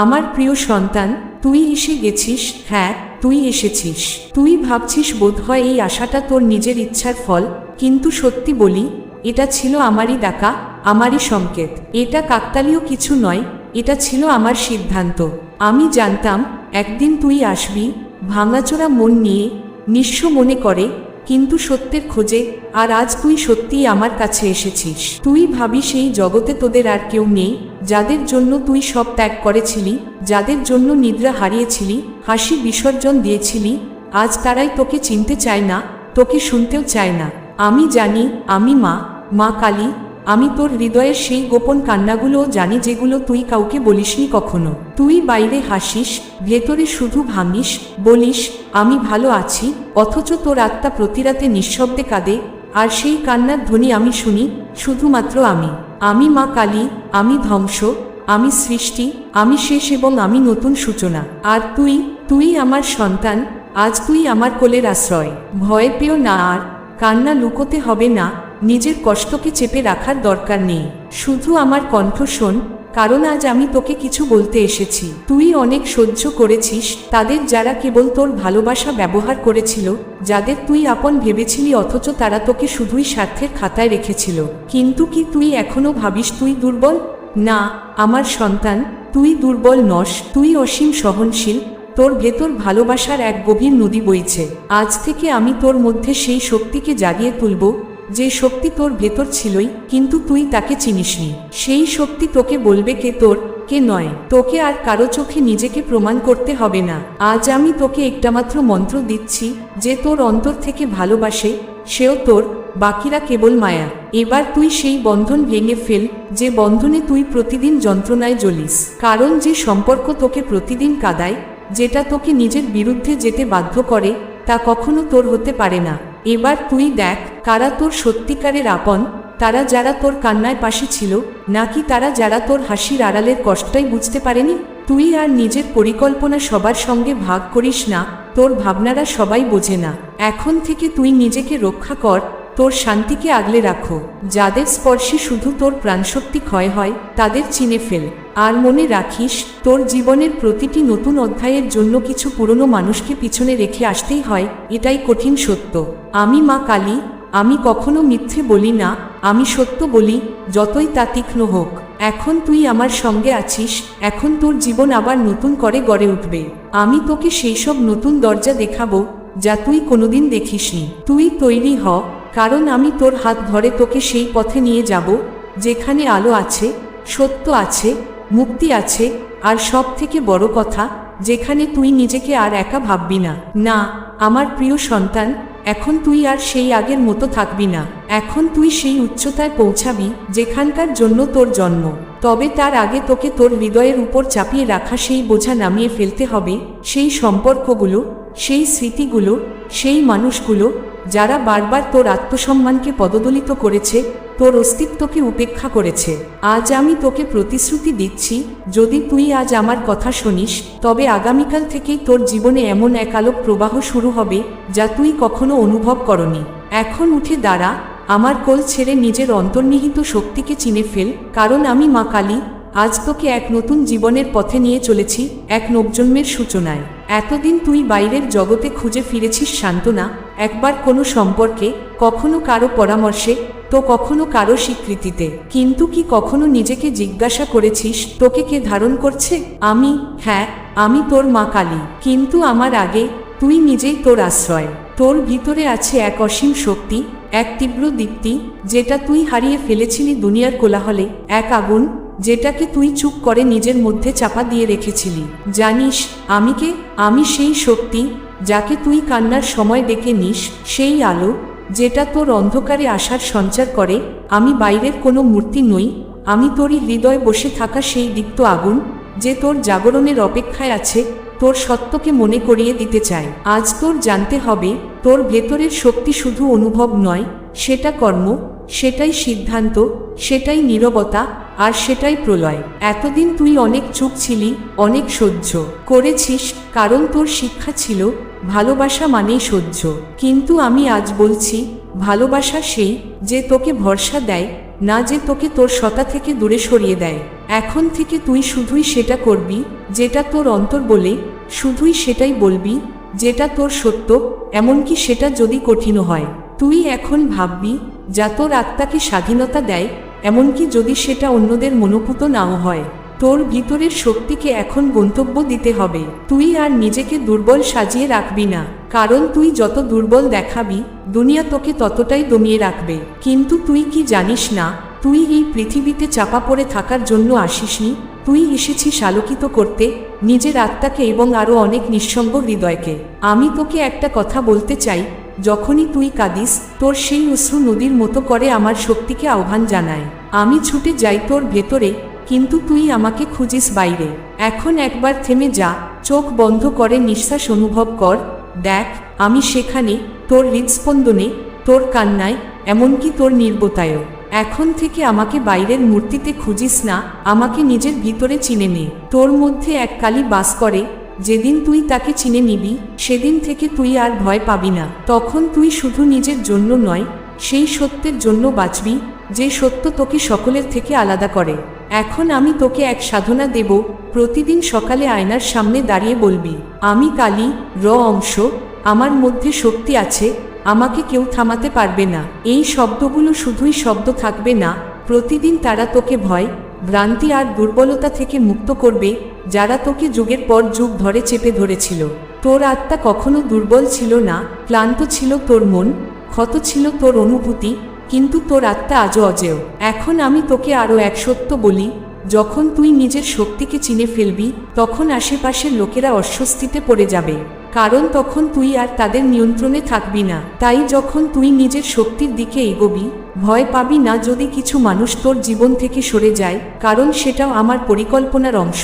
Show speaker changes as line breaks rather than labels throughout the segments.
আমার প্রিয় সন্তান, তুই এসে গেছিস হ্যাঁ তুই এসেছিস। তুই ভাবছিস বোধহয় এই আশাটা তোর নিজের ইচ্ছার ফল, কিন্তু সত্যি বলি, এটা ছিল আমারই ডাকা আমারই সংকেত। এটা কাকতালীয় কিছু নয়, এটা ছিল আমার সিদ্ধান্ত। আমি জানতাম, একদিন তুই আসবি, ভাঙাচোরা মন নিয়ে, নিঃস্ব মনে করে কিন্তু সত্যের খোঁজে, আর আজ তুই সত্যিই আমার কাছে এসেছিস। তুই ভাবিস এই জগতে তোদের আর কেউ নেই, যাদের জন্য তুই সব ত্যাগ করেছিলি, যাদের জন্য নিদ্রা হারিয়েছিলি, হাসি বিসর্জন দিয়েছিলি, আজ তারাই তোকে চিনতে চায় না, তোকে শুনতেও চায় না। আমি জানি, আমি মা মা কালী আমি তোর হৃদয়ের সেই গোপন কান্নাগুলোও জানি যেগুলো তুই কাউকে বলিসনি কখনো। তুই বাইরে হাসিস, ভেতরে শুধু ভাঙিস, বলিস, আমি ভালো আছি, অথচ তোর আত্মা প্রতিরাতে নিঃশব্দে কাঁদে, আর সেই কান্নার ধ্বনি আমি শুনি, শুধুমাত্র আমি। আমি মা কালী, আমি ধ্বংস, আমি সৃষ্টি, আমি শেষ এবং আমি নতুন সূচনা। আর তুই তুই আমার সন্তান, আজ তুই আমার কোলের আশ্রয়। ভয় পেও না আর, কান্না লুকোতে হবে না নিজের কষ্টকে চেপে রাখার দরকার নেই। শুধু আমার কণ্ঠ শোন, কারণ আজ আমি তোকে কিছু বলতে এসেছি। তুই অনেক সহ্য করেছিস, তাদের যারা কেবল তোর ভালোবাসা ব্যবহার করেছিল, যাদের তুই আপন ভেবেছিলি অথচ তারা তোকে শুধুই স্বার্থের খাতায় রেখেছিল। কিন্তু কি তুই এখনও ভাবিস তুই দুর্বল? না, আমার সন্তান, তুই দুর্বল নস, তুই অসীম সহনশীল, তোর ভেতর ভালোবাসার এক গভীর নদী বইছে। আজ থেকে আমি তোর মধ্যে সেই শক্তিকে জাগিয়ে তুলব যে শক্তি তোর ভেতর ছিলই, কিন্তু তুই তাকে চিনিসনি। সেই শক্তি তোকে বলবে কে তোর, কে নয়। তোকে আর কারও চোখে নিজেকে প্রমাণ করতে হবে না। আজ আমি তোকে একটামাত্র মন্ত্র দিচ্ছি, যে তোর অন্তর থেকে ভালোবাসে, সেও তোর, বাকিরা কেবল মায়া। এবার তুই সেই বন্ধন ভেঙে ফেল, যে বন্ধনে তুই প্রতিদিন যন্ত্রণায় জ্বলিস। কারণ যে সম্পর্ক তোকে প্রতিদিন কাদায়, যেটা তোকে নিজের বিরুদ্ধে যেতে বাধ্য করে, তা কখনো তোর হতে পারে না। এবার তুই দেখ কারা তোর সত্যিকারের আপন, তারা যারা তোর কান্নায় পাশে ছিল, নাকি তারা যারা তোর হাসির আড়ালের কষ্টটাই বুঝতে পারেনি? তুই আর নিজের পরিকল্পনা সবার সঙ্গে ভাগ করিস না, তোর ভাবনারা সবাই বোঝে না। এখন থেকে তুই নিজেকে রক্ষা কর, তোর শান্তিকে আগলে রাখো। যাদের স্পর্শে শুধু তোর প্রাণশক্তি ক্ষয় হয়, তাদের চিনে ফেল। আর মনে রাখিস, তোর জীবনের প্রতিটি নতুন অধ্যায়ের জন্য কিছু পুরনো মানুষকে পিছনে রেখে আসতেই হয়, এটাই কঠিন সত্য। আমি মা কালী আমি কখনো মিথ্যে বলি না, আমি সত্য বলি, যতই তা তীক্ষ্ণ হোক। এখন তুই আমার সঙ্গে আছিস, এখন তোর জীবন আবার নতুন করে গড়ে উঠবে। আমি তোকে সেই সব নতুন দরজা দেখাবো, যা তুই কোনোদিন দেখিসনি। তুই তৈরি হ, কারণ আমি তোর হাত ধরে তোকে সেই পথে নিয়ে যাব, যেখানে আলো আছে, সত্য আছে, মুক্তি আছে, আর সব থেকে বড় কথা, যেখানে তুই নিজেকে আর একা ভাববি না। না, আমার প্রিয় সন্তান এখন তুই আর সেই আগের মতো থাকবি না। এখন তুই সেই উচ্চতায় পৌঁছাবি, যেখানকার জন্য তোর জন্ম। তবে তার আগে তোকে তোর হৃদয়ের উপর চাপিয়ে রাখা সেই বোঝা নামিয়ে ফেলতে হবে, সেই সম্পর্কগুলো, সেই স্মৃতিগুলো, সেই মানুষগুলো, যারা বারবার তোর আত্মসম্মানকে পদদলিত করেছে তোর অস্তিত্বকে উপেক্ষা করেছে। আজ আমি তোকে প্রতিশ্রুতি দিচ্ছি, যদি তুই আজ আমার কথা শুনিস, তবে আগামীকাল থেকেই তোর জীবনে এমন এক আলোক প্রবাহ শুরু হবে, যা তুই কখনো অনুভব করনি। এখন উঠে দাঁড়া, আমার কোল ছেড়ে নিজের অন্তর্নিহিত শক্তিকে চিনে ফেল, কারণ আমি মা কালী, আজ তোকে এক নতুন জীবনের পথে নিয়ে চলেছি, এক নবজন্মের সূচনায়। এতদিন তুই বাইরের জগতে খুঁজে ফিরেছিস সান্ত্বনা একবার কোনো সম্পর্কে, কখনো কারও পরামর্শে, তো কখনো কারও স্বীকৃতিতে। কিন্তু কি কখনো নিজেকে জিজ্ঞাসা করেছিস, তোকে কে ধারণ করছে? আমি হ্যাঁ আমি তোর মা কালী। কিন্তু আমার আগে, তুই নিজেই তোর আশ্রয়। তোর ভিতরে আছে এক অসীম শক্তি, এক তীব্র দীপ্তি, যেটা তুই হারিয়ে ফেলেছিলি দুনিয়ার কোলাহলে, এক আগুন যেটাকে তুই চুপ করে নিজের মধ্যে চাপা দিয়ে রেখেছিলি। জানিস, আমি কে? আমি সেই শক্তি যাকে তুই কান্নার সময় ডেকে নিস, সেই আলো যেটা তোর অন্ধকারে আসার সঞ্চার করে। আমি বাইরের কোনো মূর্তি নই, আমি তোরই হৃদয় বসে থাকা সেই দীপ্ত আগুন যে তোর জাগরণের অপেক্ষায় আছে, তোর সত্যকে মনে করিয়ে দিতে চায়। আজ তোর জানতে হবে, তোর ভেতরের শক্তি শুধু অনুভব নয়, সেটা কর্ম, সেটাই সিদ্ধান্ত, সেটাই নীরবতা আর সেটাই প্রলয়। এতদিন তুই অনেক চুপ ছিলি, অনেক সহ্য করেছিস, কারণ তোর শিক্ষা ছিল, ভালোবাসা মানেই সহ্য। কিন্তু আমি আজ বলছি, ভালোবাসা সেই যে তোকে ভরসা দেয়, না যে তোকে তোর সতা থেকে দূরে সরিয়ে দেয়। এখন থেকে তুই শুধুই সেটা করবি, যেটা তোর অন্তর বলে, শুধুই সেটাই বলবি, যেটা তোর সত্য, এমনকি সেটা যদি কঠিন হয়। তুই এখন ভাববি, যা তোর আত্মাকে স্বাধীনতা দেয় এমনকি যদি সেটা অন্যদের মনোভূত নাও হয়, তোর ভিতরের শক্তিকে এখন গন্তব্য দিতে হবে। তুই আর নিজেকে দুর্বল সাজিয়ে রাখবি না, কারণ তুই যত দুর্বল দেখাবি, দুনিয়া তোকে ততটাই দমিয়ে রাখবে। কিন্তু তুই কি জানিস না, তুই এই পৃথিবীতে চাপা পড়ে থাকার জন্য আসিসনি? তুই এসেছিস আলোকিত করতে, নিজের আত্মাকে এবং আরও অনেক নিঃসঙ্গ হৃদয়কে। আমি তোকে একটা কথা বলতে চাই যখনই তুই কাঁদিস, তোর সেই অশ্রু নদীর মতো করে আমার শক্তিকে আহ্বান জানায়। আমি ছুটে যাই তোর ভেতরে, কিন্তু তুই আমাকে খুঁজিস বাইরে। এখন একবার থেমে যা, চোখ বন্ধ করে নিঃশ্বাস অনুভব কর। দেখ, আমি সেখানে, তোর হৃদস্পন্দনে, তোর কান্নায়, এমনকি তোর নির্বতায়ও। এখন থেকে আমাকে বাইরের মূর্তিতে খুঁজিস না, আমাকে নিজের ভিতরে চিনে নে। তোর মধ্যে এক কালি বাস করে যেদিন তুই তাকে চিনে নিবি, সেদিন থেকে তুই আর ভয় পাবি না। তখন তুই শুধু নিজের জন্য নয়, সেই সত্যের জন্য বাঁচবি, যে সত্য তোকে সকলের থেকে আলাদা করে। এখন আমি তোকে এক সাধনা দেব, প্রতিদিন সকালে আয়নার সামনে দাঁড়িয়ে বলবি, আমি কালী, র অংশ, আমার মধ্যে শক্তি আছে, আমাকে কেউ থামাতে পারবে না। এই শব্দগুলো শুধুই শব্দ থাকবে না, প্রতিদিন তারা তোকে ভয় ভ্রান্তি আর দুর্বলতা থেকে মুক্ত করবে, যারা তোকে যুগের পর যুগ ধরে চেপে ধরেছিল। তোর আত্মা কখনো দুর্বল ছিল না, ক্লান্ত ছিল তোর মন, ক্ষত ছিল তোর অনুভূতি, কিন্তু তোর আত্মা আজও অজেয়। এখন আমি তোকে আরও এক সত্য বলি, যখন তুই নিজের শক্তিকে চিনে ফেলবি, তখন আশেপাশের লোকেরা অস্বস্তিতে পড়ে যাবে। কারণ তখন তুই আর তাদের নিয়ন্ত্রণে থাকবি না। তাই যখন তুই নিজের শক্তির দিকে এগোবি, ভয় পাবি না যদি কিছু মানুষ তোর জীবন থেকে সরে যায়, কারণ সেটাও আমার পরিকল্পনার অংশ,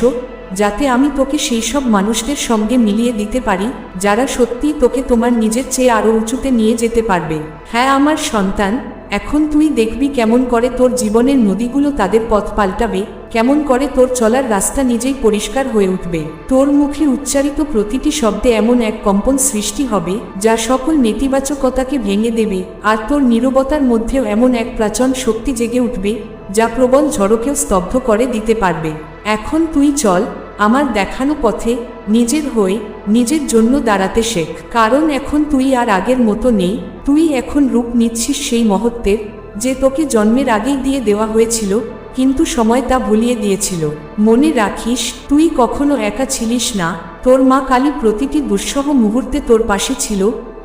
যাতে আমি তোকে সেই সব মানুষদের সঙ্গে মিলিয়ে দিতে পারি, যারা সত্যিই তোকে তোমার নিজের চেয়ে আরও উঁচুতে নিয়ে যেতে পারবে। হ্যাঁ আমার সন্তান, এখন তুই দেখবি কেমন করে তোর জীবনের নদীগুলো তাদের পথ পাল্টাবে কেমন করে তোর চলার রাস্তা নিজেই পরিষ্কার হয়ে উঠবে? তোর মুখে উচ্চারিত প্রতিটি শব্দে এমন এক কম্পন সৃষ্টি হবে, যা সকল নেতিবাচকতাকে ভেঙে দেবে, আর তোর নীরবতার মধ্যেও এমন এক প্রাচন শক্তি জেগে উঠবে, যা প্রবল ঝড়কেও স্তব্ধ করে দিতে পারবে। এখন তুই চল, আমার দেখানো পথে, নিজের হয়ে, নিজের জন্য দাঁড়াতে শেখ। কারণ এখন তুই আর আগের মতো নেই, তুই এখন রূপ নিচ্ছিস সেই মহত্বের, যে তোকে জন্মের আগেই দিয়ে দেওয়া হয়েছিল কিন্তু সময় তা ভুলিয়ে দিয়েছিল। মনে রাখিস, তুই কখনো একা ছিলিস না। তোর মা কালী প্রতিটি দুঃসহ মুহূর্তে তোর পাশে ছিল।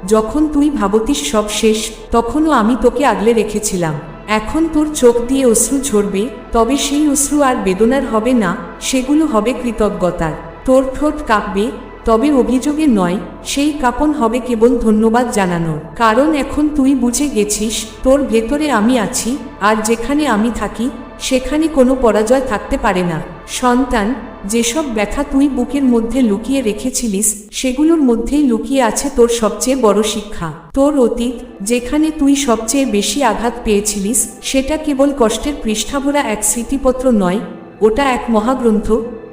যখন তুই ভাবতিস সব শেষ, তখনও আমি তোকে আগলে রেখেছিলাম। এখন তোর চোখ দিয়ে অশ্রু ঝরবে, তবে সেই অশ্রু আর বেদনার হবে না, সেগুলো হবে কৃতজ্ঞতার। তোর ঠোঁট কাঁপবে, তবে অভিযোগে নয়, সেই কাপন হবে কেবল ধন্যবাদ জানানোর। কারণ এখন তুই বুঝে গেছিস, তোর ভেতরে আমি আছি, আর যেখানে আমি থাকি সেখানে কোনো পরাজয় থাকতে পারে না। সন্তান, যেসব ব্যথা তুই বুকের মধ্যে লুকিয়ে রেখেছিলিস, সেগুলোর মধ্যেই লুকিয়ে আছে তোর সবচেয়ে বড় শিক্ষা। তোর অতীত, যেখানে তুই সবচেয়ে বেশি আঘাত পেয়েছিলিস, সেটা কেবল কষ্টের পৃষ্ঠাভরা এক স্মৃতিপত্র নয়, ওটা এক মহাগ্রন্থ,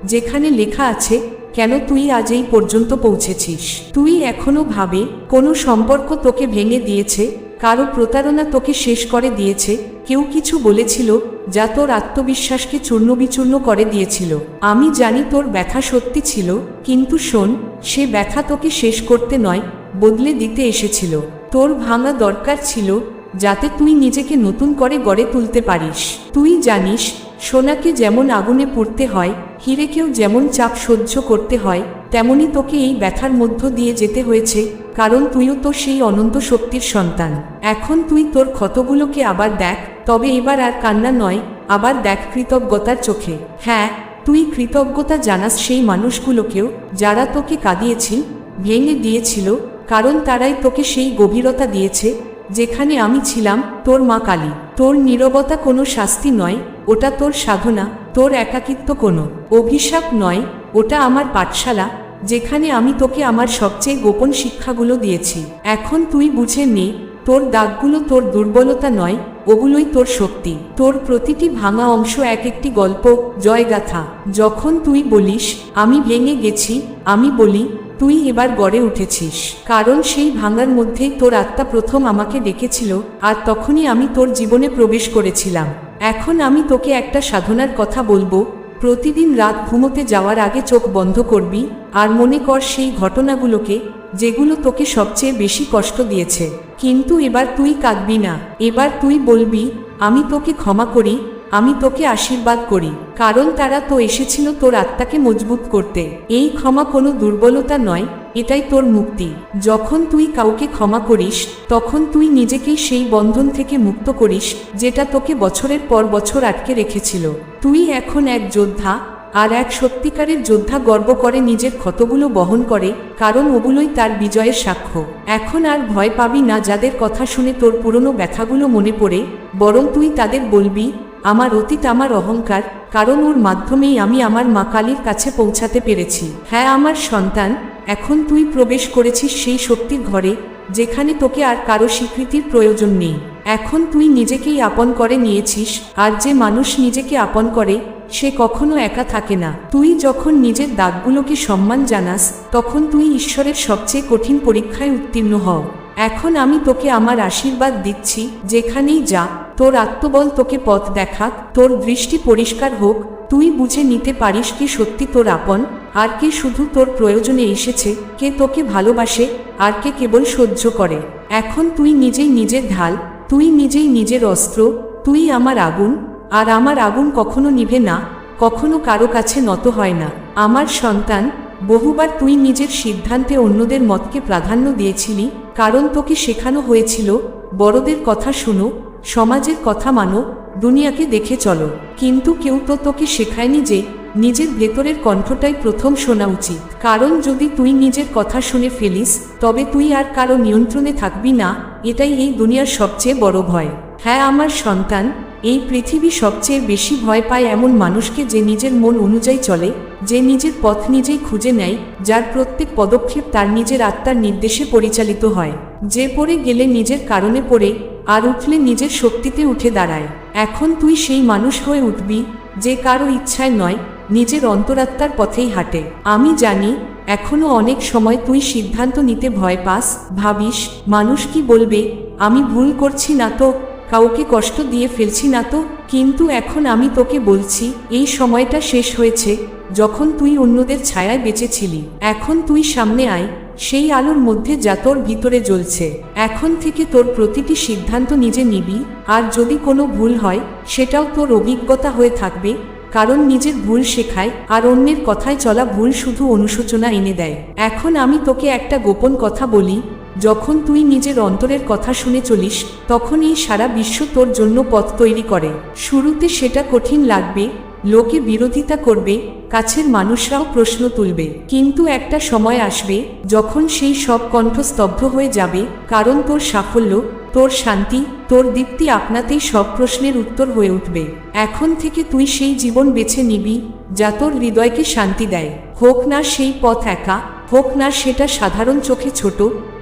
যেখানে লেখা আছে, কেন তুই আজ এই পর্যন্ত পৌঁছেছিস? তুই এখনও ভাবে, কোনো সম্পর্ক তোকে ভেঙে দিয়েছে কারও প্রতারণা তোকে শেষ করে দিয়েছে, কেউ কিছু বলেছিল যা তোর আত্মবিশ্বাসকে চূর্ণবিচূর্ণ করে দিয়েছিল। আমি জানি তোর ব্যথা সত্যি ছিল, কিন্তু শোন, সে ব্যথা তোকে শেষ করতে নয়, বদলে দিতে এসেছিল। তোর ভাঙা দরকার ছিল, যাতে তুই নিজেকে নতুন করে গড়ে তুলতে পারিস। তুই জানিস সোনাকে যেমন আগুনে পুড়তে হয়, হিরেকেও যেমন চাপ সহ্য করতে হয়, তেমনি তোকে এই ব্যথার মধ্য দিয়ে যেতে হয়েছে, কারণ তুইও তো সেই অনন্ত শক্তির সন্তান। এখন তুই তোর ক্ষতগুলোকে আবার দেখ, তবে এবার আর কান্না নয়, আবার দেখ কৃতজ্ঞতার চোখে। হ্যাঁ তুই কৃতজ্ঞতা জানাস সেই মানুষগুলোকেও, যারা তোকে কাঁদিয়েছিল, ভেঙে দিয়েছিল, কারণ তারাই তোকে সেই গভীরতা দিয়েছে, যেখানে আমি ছিলাম, তোর মা কালী। তোর নীরবতা কোনো শাস্তি নয় ওটা তোর সাধনা, তোর একাকিত্ব কোনো। অভিশাপ নয়, ওটা আমার পাঠশালা, যেখানে আমি তোকে আমার সবচেয়ে গোপন শিক্ষাগুলো দিয়েছি। এখন তুই বুঝে নে, তোর দাগগুলো তোর দুর্বলতা নয়, ওগুলোই তোর শক্তি। তোর প্রতিটি ভাঙা অংশ এক একটি গল্প, জয়গাথা। যখন তুই বলিস, আমি ভেঙে গেছি, আমি বলি তুই এবার গড়ে উঠেছিস, কারণ সেই ভাঙার মধ্যেই তোর আত্মা প্রথম আমাকে ডেকেছিল, আর তখনই আমি তোর জীবনে প্রবেশ করেছিলাম। এখন আমি তোকে একটা সাধনার কথা বলব, প্রতিদিন রাত ঘুমোতে যাওয়ার আগে চোখ বন্ধ করবি, আর মনে কর সেই ঘটনাগুলোকে, যেগুলো তোকে সবচেয়ে বেশি কষ্ট দিয়েছে। কিন্তু এবার তুই কাঁদবি না, এবার তুই বলবি, আমি তোকে ক্ষমা করি আমি তোকে আশীর্বাদ করি, কারণ তারা তো এসেছিল তোর আত্মাকে মজবুত করতে। এই ক্ষমা কোনো দুর্বলতা নয়, এটাই তোর মুক্তি। যখন তুই কাউকে ক্ষমা করিস, তখন তুই নিজেকেই সেই বন্ধন থেকে মুক্ত করিস, যেটা তোকে বছরের পর বছর আটকে রেখেছিল। তুই এখন এক যোদ্ধা, আর এক সত্যিকারের যোদ্ধা গর্ব করে নিজের ক্ষতগুলো বহন করে, কারণ ওগুলোই তার বিজয়ের সাক্ষ্য। এখন আর ভয় পাবি না যাদের কথা শুনে তোর পুরনো ব্যথাগুলো মনে পড়ে, বরং তুই তাদের বলবি আমার অতীত আমার অহংকার, কারণ ওর মাধ্যমেই আমি আমার মা কালীর কাছে পৌঁছাতে পেরেছি। হ্যাঁ আমার সন্তান, এখন তুই প্রবেশ করেছিস সেই শক্তির ঘরে, যেখানে তোকে আর কারও স্বীকৃতির প্রয়োজন নেই। এখন তুই নিজেকেই আপন করে নিয়েছিস, আর যে মানুষ নিজেকে আপন করে, সে কখনো একা থাকে না। তুই যখন নিজের দাগগুলোকে সম্মান জানাস, তখন তুই ঈশ্বরের সবচেয়ে কঠিন পরীক্ষায় উত্তীর্ণ হও এখন আমি তোকে আমার আশীর্বাদ দিচ্ছি, যেখানেই যা, তোর আত্মবল তোকে পথ দেখাক, তোর দৃষ্টি পরিষ্কার হোক, তুই বুঝে নিতে পারিস কি সত্যি তোর আপন, আর কে শুধু তোর প্রয়োজনে এসেছে, কে তোকে ভালোবাসে, আর কে কেবল সহ্য করে। এখন তুই নিজেই নিজের ঢাল, তুই নিজেই নিজের অস্ত্র, তুই আমার আগুন, আর আমার আগুন কখনো নিভে না, কখনো কারও কাছে নত হয় না। আমার সন্তান, বহুবার তুই নিজের সিদ্ধান্তে অন্যদের মতকে প্রাধান্য দিয়েছিলি কারণ তোকে শেখানো হয়েছিল, বড়দের কথা শুনো, সমাজের কথা মানো, দুনিয়াকে দেখে চলো। কিন্তু কেউ তো তোকে শেখায়নি যে, নিজের ভেতরের কণ্ঠটাই প্রথম শোনা উচিত। কারণ যদি তুই নিজের কথা শুনে ফেলিস, তবে তুই আর কারও নিয়ন্ত্রণে থাকবি না, এটাই এই দুনিয়ার সবচেয়ে বড় ভয়। হ্যাঁ আমার সন্তান এই পৃথিবী সবচেয়ে বেশি ভয় পায় এমন মানুষকে যে নিজের মন অনুযায়ী চলে, যে নিজের পথ নিজেই খুঁজে নেয়, যার প্রত্যেক পদক্ষেপ তার নিজের আত্মার নির্দেশে পরিচালিত হয়। যে পড়ে গেলে নিজের কারণে পড়ে, আর উঠলে নিজের শক্তিতে উঠে দাঁড়ায়। এখন তুই সেই মানুষ হয়ে উঠবি, যে কারও ইচ্ছায় নয়, নিজের অন্তরাত্মার পথেই হাঁটে। আমি জানি, এখনও অনেক সময় তুই সিদ্ধান্ত নিতে ভয় পাস, ভাবিস, মানুষ কি বলবে, আমি ভুল করছি না তো কাউকে কষ্ট দিয়ে ফেলছি না তো, কিন্তু এখন আমি তোকে বলছি, এই সময়টা শেষ হয়েছে, যখন তুই অন্যদের ছায়ায় বেঁচেছিলি এখন তুই সামনে আয়, সেই আলোর মধ্যে যা তোর ভিতরে জ্বলছে। এখন থেকে তোর প্রতিটি সিদ্ধান্ত নিজে নিবি, আর যদি কোনো ভুল হয়, সেটাও তোর অভিজ্ঞতা হয়ে থাকবে, কারণ নিজের ভুল শেখায়, আর অন্যের কথায় চলা ভুল শুধু অনুশোচনা এনে দেয়। এখন আমি তোকে একটা গোপন কথা বলি যখন তুই নিজের অন্তরের কথা শুনে চলিস তখন এই সারা বিশ্ব তোর জন্য পথ তৈরি করে। শুরুতে সেটা কঠিন লাগবে, লোকে বিরোধিতা করবে, কাছের মানুষরাও প্রশ্ন তুলবে। কিন্তু একটা সময় আসবে, যখন সেই সব কণ্ঠ স্তব্ধ হয়ে যাবে, কারণ তোর সাফল্য, তোর শান্তি, তোর দীপ্তি আপনাতেই সব প্রশ্নের উত্তর হয়ে উঠবে। এখন থেকে তুই সেই জীবন বেছে নিবি, যা তোর হৃদয়কে শান্তি দেয়। হোক না সেই পথ একা হোক না সেটা সাধারণ চোখে ছোট,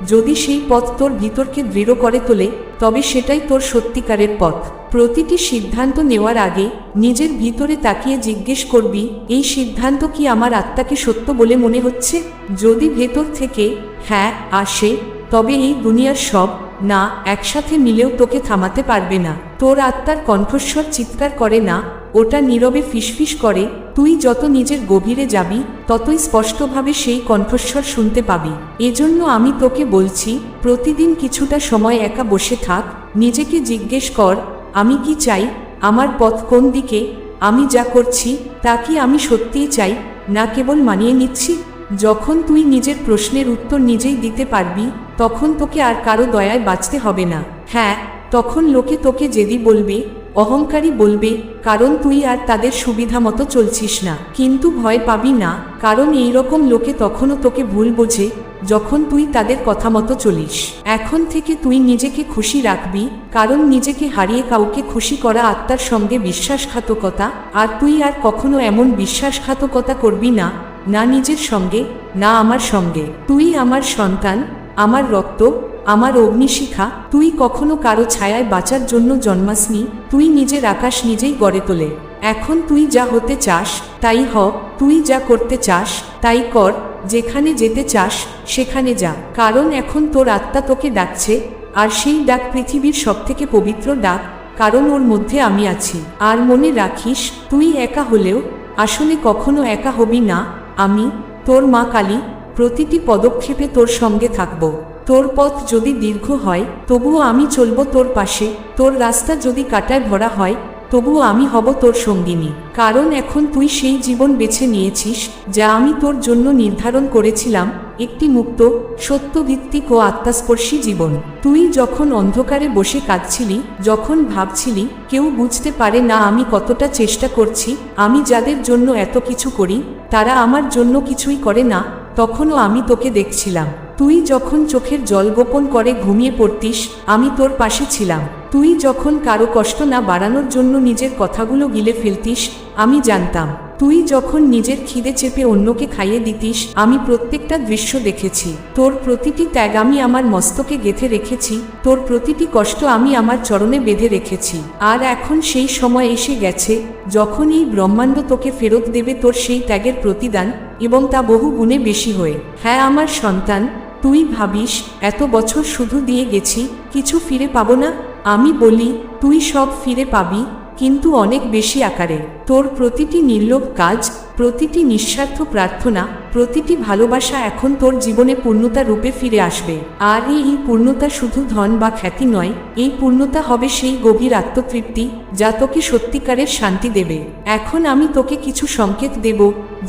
যদি সেই পথ তোর ভিতরকে দৃঢ় করে তোলে, তবে সেটাই তোর সত্যিকারের পথ। প্রতিটি সিদ্ধান্ত নেওয়ার আগে নিজের ভিতরে তাকিয়ে জিজ্ঞেস করবি, এই সিদ্ধান্ত কি আমার আত্মাকে সত্য বলে মনে হচ্ছে? যদি ভেতর থেকে হ্যাঁ আসে তবে এই দুনিয়ার সব না একসাথে মিলেও তোকে থামাতে পারবে না। তোর আত্মার কণ্ঠস্বর চিৎকার করে না, ওটা নীরবে ফিসফিস করে, তুই যত নিজের গভীরে যাবি, ততই স্পষ্টভাবে সেই কণ্ঠস্বর শুনতে পাবি। এজন্য আমি তোকে বলছি, প্রতিদিন কিছুটা সময় একা বসে থাক, নিজেকে জিজ্ঞেস কর, আমি কি চাই, আমার পথ কোন দিকে, আমি যা করছি, তা কি আমি সত্যিই চাই, না কেবল মানিয়ে নিচ্ছি? যখন তুই নিজের প্রশ্নের উত্তর নিজেই দিতে পারবি তখন তোকে আর কারও দয়ায় বাঁচতে হবে না। হ্যাঁ তখন লোকে তোকে যেদি বলবে, অহংকারী বলবে, কারণ তুই আর তাদের সুবিধা মতো চলছিস না। কিন্তু ভয় পাবি না, কারণ এই রকম লোকে তখনও তোকে ভুল বোঝে, যখন তুই তাদের কথা মতো চলিস। এখন থেকে তুই নিজেকে খুশি রাখবি, কারণ নিজেকে হারিয়ে কাউকে খুশি করা আত্মার সঙ্গে বিশ্বাসঘাতকতা, আর তুই আর কখনো এমন বিশ্বাসঘাতকতা করবি না না নিজের সঙ্গে, না আমার সঙ্গে। তুই আমার সন্তান আমার রক্ত, আমার অগ্নিশিখা, তুই কখনো কারও ছায়ায় বাঁচার জন্য জন্মাসনি, তুই নিজের আকাশ নিজেই গড়ে তোলে। এখন তুই যা হতে চাস, তাই হ, তুই যা করতে চাস, তাই কর, যেখানে যেতে চাস, সেখানে যা। কারণ এখন তোর আত্মা তোকে ডাকছে, আর সেই ডাক পৃথিবীর সবথেকে পবিত্র ডাক, কারণ ওর মধ্যে আমি আছি। আর মনে রাখিস, তুই একা হলেও, আসলে কখনো একা হবি না, আমি, তোর মা কালী প্রতিটি পদক্ষেপে তোর সঙ্গে থাকব। তোর পথ যদি দীর্ঘ হয়, তবুও আমি চলব তোর পাশে। তোর রাস্তা যদি কাটায় ভরা হয়, তবুও আমি হব তোর সঙ্গিনী। কারণ এখন তুই সেই জীবন বেছে নিয়েছিস, যা আমি তোর জন্য নির্ধারণ করেছিলাম, একটি মুক্ত, সত্যভিত্তিক ও আত্মাস্পর্শী জীবন। তুই যখন অন্ধকারে বসে কাঁদছিলি, যখন ভাবছিলি, কেউ বুঝতে পারে না আমি কতটা চেষ্টা করছি, আমি যাদের জন্য এত কিছু করি, তারা আমার জন্য কিছুই করে না তখনও আমি তোকে দেখছিলাম। তুই যখন চোখের জল গোপন করে ঘুমিয়ে পড়তিস, আমি তোর পাশে ছিলাম। তুই যখন কারও কষ্ট না বাড়ানোর জন্য নিজের কথাগুলো গিলে ফেলতিস, আমি জানতাম। তুই যখন নিজের খিদে চেপে অন্যকে খাইয়ে দিতিস, আমি প্রত্যেকটা দৃশ্য দেখেছি। তোর প্রতিটি ত্যাগ আমি আমার মস্তকে গেঁথে রেখেছি, তোর প্রতিটি কষ্ট আমি আমার চরণে বেঁধে রেখেছি। আর এখন সেই সময় এসে গেছে, যখন এই ব্রহ্মাণ্ড তোকে ফেরত দেবে তোর সেই ত্যাগের প্রতিদান এবং তা বহু গুণে বেশি হয়ে। হ্যাঁ আমার সন্তান, তুই ভাবিস, এত বছর শুধু দিয়ে গেছি, কিছু ফিরে পাবো না? আমি বলি, তুই সব ফিরে পাবি কিন্তু অনেক বেশি আকারে। তোর প্রতিটি নির্লোভ কাজ প্রতিটি নিঃস্বার্থ প্রার্থনা, প্রতিটি ভালোবাসা এখন তোর জীবনে পূর্ণতা রূপে ফিরে আসবে। আর এই পূর্ণতা শুধু ধন বা খ্যাতি নয়, এই পূর্ণতা হবে সেই গভীর আত্মতৃপ্তি যা তোকে সত্যিকারের শান্তি দেবে। এখন আমি তোকে কিছু সংকেত দেব,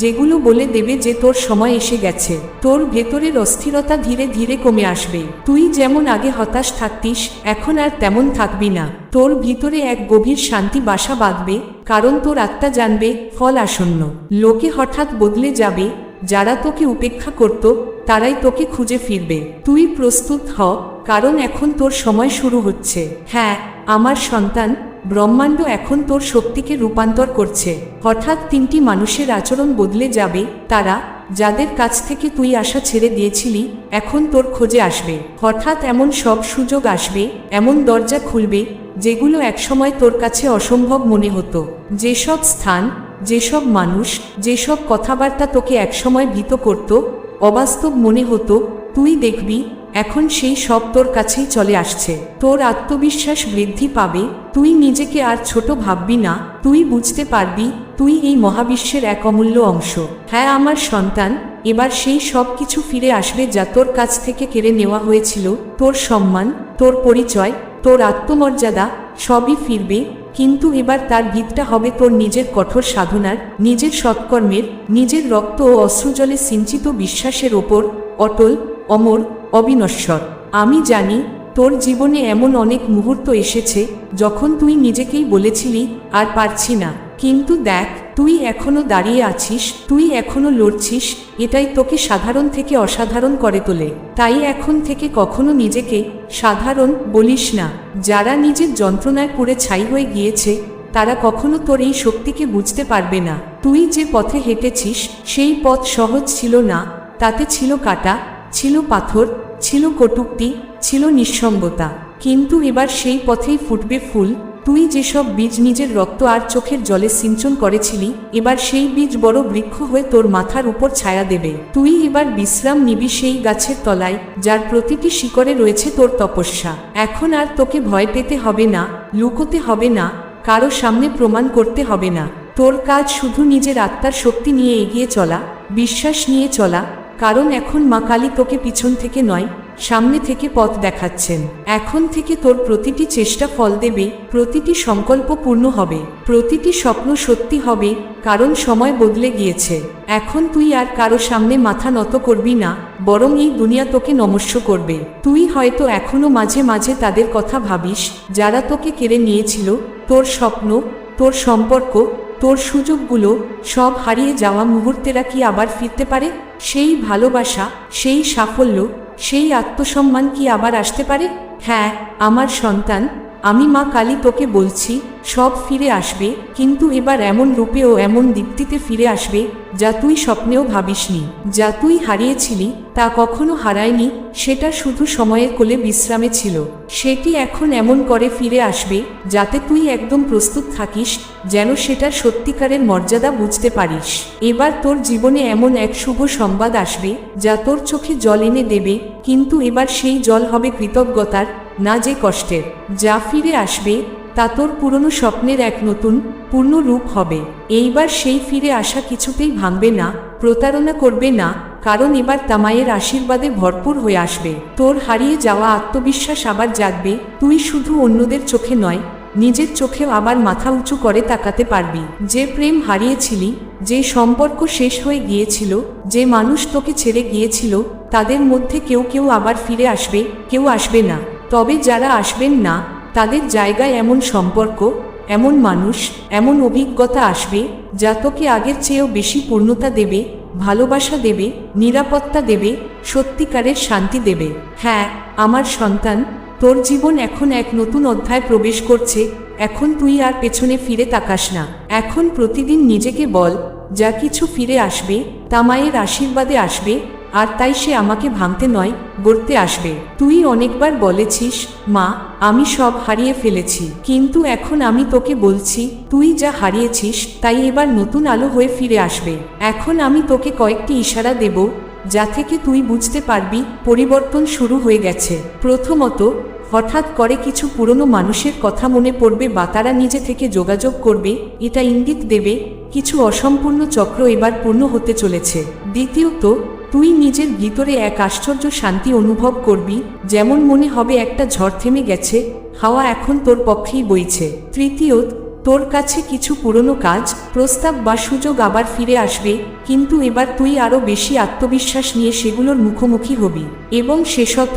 যেগুলো বলে দেবে যে তোর সময় এসে গেছে। তোর ভেতরের অস্থিরতা ধীরে ধীরে কমে আসবে। তুই যেমন আগে হতাশ থাকতিস, এখন আর তেমন থাকবি না। তোর ভিতরে এক গভীর শান্তি বাসা বাঁধবে কারণ তোর আত্মা জানবে, ফল আসন্ন। লোকে হঠাৎ বদলে যাবে, যারা তোকে উপেক্ষা করত, তারাই তোকে খুঁজে ফিরবে। তুই প্রস্তুত হ, কারণ এখন তোর সময় শুরু হচ্ছে। হ্যাঁ আমার সন্তান, ব্রহ্মাণ্ড এখন তোর শক্তিকে রূপান্তর করছে। হঠাৎ তিনটি মানুষের আচরণ বদলে যাবে, তারা যাদের কাছ থেকে তুই আশা ছেড়ে দিয়েছিলি, এখন তোর খোঁজে আসবে। হঠাৎ এমন সব সুযোগ আসবে, এমন দরজা খুলবে, যেগুলো একসময় তোর কাছে অসম্ভব মনে হতো। যেসব স্থান, যেসব মানুষ, যেসব কথাবার্তা তোকে একসময় ভীত করত, অবাস্তব মনে হতো, তুই দেখবি এখন সেই সব তোর কাছেই চলে আসছে। তোর আত্মবিশ্বাস বৃদ্ধি পাবে। তুই নিজেকে আর ছোট ভাববি না। তুই বুঝতে পারবি, তুই এই মহাবিশ্বের এক অমূল্য অংশ। হ্যাঁ আমার সন্তান, এবার সেই সব কিছু ফিরে আসবে যা তোর কাছ থেকে কেড়ে নেওয়া হয়েছিল। তোর সম্মান, তোর পরিচয়, তোর আত্মমর্যাদা, সবই ফিরবে। কিন্তু এবার তার ভিতটা হবে তোর নিজের কঠোর সাধনার, নিজের সৎকর্মের, নিজের রক্ত ও অশ্রুজলে সিঞ্চিত বিশ্বাসের ওপর। অটল, অমর অবিনশ্বর, আমি জানি তোর জীবনে এমন অনেক মুহূর্ত এসেছে যখন তুই নিজেকেই বলেছিলি, আর পারছি না। কিন্তু দেখ, তুই এখনও দাঁড়িয়ে আছিস, তুই এখনও লড়ছিস, এটাই তোকে সাধারণ থেকে অসাধারণ করে তোলে। তাই এখন থেকে কখনো নিজেকে সাধারণ বলিস না। যারা নিজের যন্ত্রণায় পুড়ে ছাই হয়ে গিয়েছে, তারা কখনো তোর এই শক্তিকে বুঝতে পারবে না। তুই যে পথে হেঁটেছিস, সেই পথ সহজ ছিল না, তাতে ছিল কাটা ছিল পাথর, ছিল কটুক্তি, ছিল নিঃসঙ্গতা। কিন্তু এবার সেই পথেই ফুটবে ফুল। তুই যেসব বীজ নিজের রক্ত আর চোখের জলে সিঞ্চন করেছিলি, এবার সেই বীজ বড় বৃক্ষ হয়ে তোর মাথার উপর ছায়া দেবে। তুই এবার বিশ্রাম নিবি সেই গাছের তলায়, যার প্রতিটি শিকড়ে রয়েছে তোর তপস্যা। এখন আর তোকে ভয় পেতে হবে না, লুকোতে হবে না, কারও সামনে প্রমাণ করতে হবে না। তোর কাজ শুধু নিজের আত্মার শক্তি নিয়ে এগিয়ে চলা, বিশ্বাস নিয়ে চলা কারণ এখন মা কালী তোকে পিছন থেকে নয়, সামনে থেকে পথ দেখাচ্ছেন। এখন থেকে তোর প্রতিটি চেষ্টা ফল দেবে, প্রতিটি সংকল্প পূর্ণ হবে, প্রতিটি স্বপ্ন সত্যি হবে, কারণ সময় বদলে গিয়েছে। এখন তুই আর কারও সামনে মাথা নত করবি না, বরং এই দুনিয়া তোকে নমস্য করবে। তুই হয়তো এখনও মাঝে মাঝে তাদের কথা ভাবিস, যারা তোকে কেড়ে নিয়েছিল, তোর স্বপ্ন, তোর সম্পর্ক তোর সুযোগগুলো সব হারিয়ে যাওয়া মুহূর্তেরা কি আবার ফিরতে পারে? সেই ভালোবাসা, সেই সাফল্য, সেই আত্মসম্মান কি আবার আসতে পারে? হ্যাঁ আমার সন্তান, আমি মা কালী তোকে বলছি সব ফিরে আসবে, কিন্তু এবার এমন রূপে ও এমন দীপ্তিতে ফিরে আসবে, যা তুই স্বপ্নেও ভাবিসনি। যা তুই হারিয়েছিলি, তা কখনো হারায়নি, সেটা শুধু সময়ের কোলে বিশ্রামে ছিল। সেটি এখন এমন করে ফিরে আসবে, যাতে তুই একদম প্রস্তুত থাকিস, যেন সেটা সত্যিকারের মর্যাদা বুঝতে পারিস। এবার তোর জীবনে এমন এক শুভ সংবাদ আসবে, যা তোর চোখে জল এনে দেবে, কিন্তু এবার সেই জল হবে কৃতজ্ঞতার, না যে কষ্টের। যা ফিরে আসবে তা তোর পুরনো স্বপ্নের এক নতুন, পূর্ণ রূপ হবে। এইবার সেই ফিরে আসা কিছুতেই ভাঙবে না, প্রতারণা করবে না, কারণ এবার তামাইয়ের আশীর্বাদে ভরপুর হয়ে আসবে। তোর হারিয়ে যাওয়া আত্মবিশ্বাস আবার জাগবে, তুই শুধু অন্যদের চোখে নয়, নিজের চোখেও আবার মাথা উঁচু করে তাকাতে পারবি। যে প্রেম হারিয়েছিলি, যে সম্পর্ক শেষ হয়ে গিয়েছিল, যে মানুষ তোকে ছেড়ে গিয়েছিল, তাদের মধ্যে কেউ কেউ আবার ফিরে আসবে, কেউ আসবে না। তবে যারা আসবেন না তাদের জায়গায় এমন সম্পর্ক, এমন মানুষ, এমন অভিজ্ঞতা আসবে, যা তোকে আগের চেয়েও বেশি পূর্ণতা দেবে, ভালোবাসা দেবে, নিরাপত্তা দেবে, সত্যিকারের শান্তি দেবে। হ্যাঁ আমার সন্তান, তোর জীবন এখন এক নতুন অধ্যায় প্রবেশ করছে, এখন তুই আর পেছনে ফিরে তাকাস না। এখন প্রতিদিন নিজেকে বল, যা কিছু ফিরে আসবে, তা মায়ের আশীর্বাদে আসবে আর তাই সে আমাকে ভাঙতে নয়, গড়তে আসবে। তুই অনেকবার বলেছিস, মা, আমি সব হারিয়ে ফেলেছি। কিন্তু এখন আমি তোকে বলছি, তুই যা হারিয়েছিস, তাই এবার নতুন আলো হয়ে ফিরে আসবে। এখন আমি তোকে কয়েকটি ইশারা দেব, যা থেকে তুই বুঝতে পারবি, পরিবর্তন শুরু হয়ে গেছে। প্রথমত, হঠাৎ করে কিছু পুরনো মানুষের কথা মনে পড়বে বা তারা নিজে থেকে যোগাযোগ করবে, এটা ইঙ্গিত দেবে, কিছু অসম্পূর্ণ চক্র এবার পূর্ণ হতে চলেছে। দ্বিতীয়ত তুই নিজের ভিতরে এক আশ্চর্য শান্তি অনুভব করবি, যেমন মনে হবে একটা ঝড় থেমে গেছে, হাওয়া এখন তোর পক্ষেই বইছে। তৃতীয়ত, তোর কাছে কিছু পুরনো কাজ, প্রস্তাব বা সুযোগ আবার ফিরে আসবে, কিন্তু এবার তুই আরও বেশি আত্মবিশ্বাস নিয়ে সেগুলোর মুখোমুখি হবি। এবং শেষত,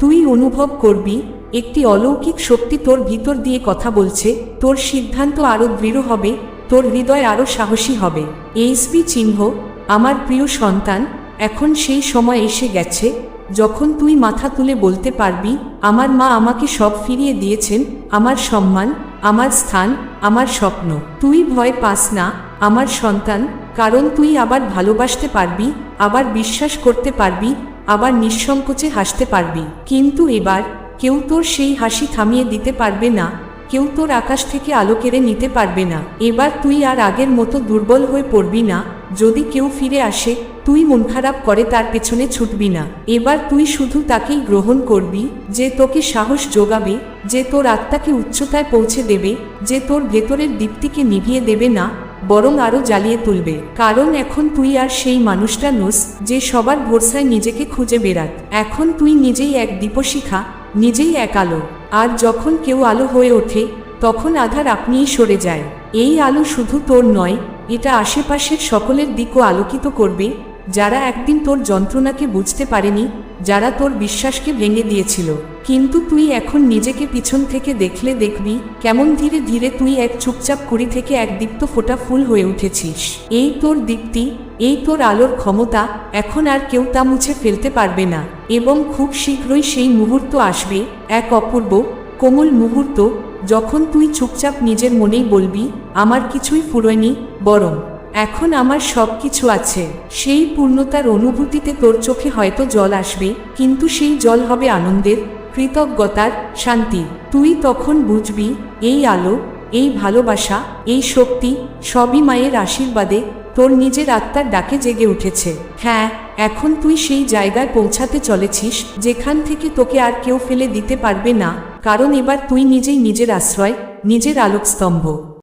তুই অনুভব করবি, একটি অলৌকিক শক্তি তোর ভিতর দিয়ে কথা বলছে, তোর সিদ্ধান্ত আরও দৃঢ় হবে, তোর হৃদয় আরও সাহসী হবে। এইচবি চিহ্ন আমার প্রিয় সন্তান এখন সেই সময় এসে গেছে, যখন তুই মাথা তুলে বলতে পারবি, আমার মা আমাকে সব ফিরিয়ে দিয়েছেন, আমার সম্মান, আমার স্থান, আমার স্বপ্ন। তুই ভয় পাস না, আমার সন্তান, কারণ তুই আবার ভালোবাসতে পারবি, আবার বিশ্বাস করতে পারবি, আবার নিঃসংকোচে হাসতে পারবি। কিন্তু এবার, কেউ তোর সেই হাসি থামিয়ে দিতে পারবে না, কেউ তোর আকাশ থেকে আলো কেড়ে নিতে পারবে না। এবার তুই আর আগের মতো দুর্বল হয়ে পড়বি না যদি কেউ ফিরে আসে, তুই মন খারাপ করে তার পেছনে ছুটবি না। এবার তুই শুধু তাকেই গ্রহণ করবি, যে তোকে সাহস যোগাবে, যে তোর আত্মাকে উচ্চতায় পৌঁছে দেবে, যে তোর ভেতরের দীপ্তিকে নিভিয়ে দেবে না, বরং আরও জ্বালিয়ে তুলবে। কারণ এখন তুই আর সেই মানুষটা নোস, যে সবার ভরসায় নিজেকে খুঁজে বেড়াত এখন তুই নিজেই এক দীপশিখা, নিজেই এক আলো। আর যখন কেউ আলো হয়ে ওঠে, তখন আধার আপনিই সরে যায়। এই আলো শুধু তোর নয় এটা আশেপাশের সকলের দিকও আলোকিত করবে, যারা একদিন তোর যন্ত্রণাকে বুঝতে পারেনি, যারা তোর বিশ্বাসকে ভেঙে দিয়েছিল। কিন্তু তুই এখন নিজেকে পিছন থেকে দেখলে দেখবি, কেমন ধীরে ধীরে তুই এক চুপচাপ কুড়ি থেকে এক দীপ্ত ফোটা ফুল হয়ে উঠেছিস। এই তোর দীপ্তি, এই তোর আলোর ক্ষমতা, এখন আর কেউ তা মুছে ফেলতে পারবে না। এবং খুব শীঘ্রই সেই মুহূর্ত আসবে, এক অপূর্ব, কোমল মুহূর্ত যখন তুই চুপচাপ নিজের মনেই বলবি, আমার কিছুই ফুরোয়নি, বরং এখন আমার সব কিছু আছে। সেই পূর্ণতার অনুভূতিতে তোর চোখে হয়তো জল আসবে, কিন্তু সেই জল হবে আনন্দের, কৃতজ্ঞতার শান্তির তুই তখন বুঝবি, এই আলো, এই ভালোবাসা, এই শক্তি সবই মায়ের আশীর্বাদে তোর নিজের আত্মার ডাকে জেগে উঠেছে। হ্যাঁ এখন তুই সেই জায়গায় পৌঁছাতে চলেছিস, যেখান থেকে তোকে আর কেউ ফেলে দিতে পারবে না। কারণ এবার তুই নিজেই নিজের আশ্রয়, নিজের আলোকস্তম্ভ।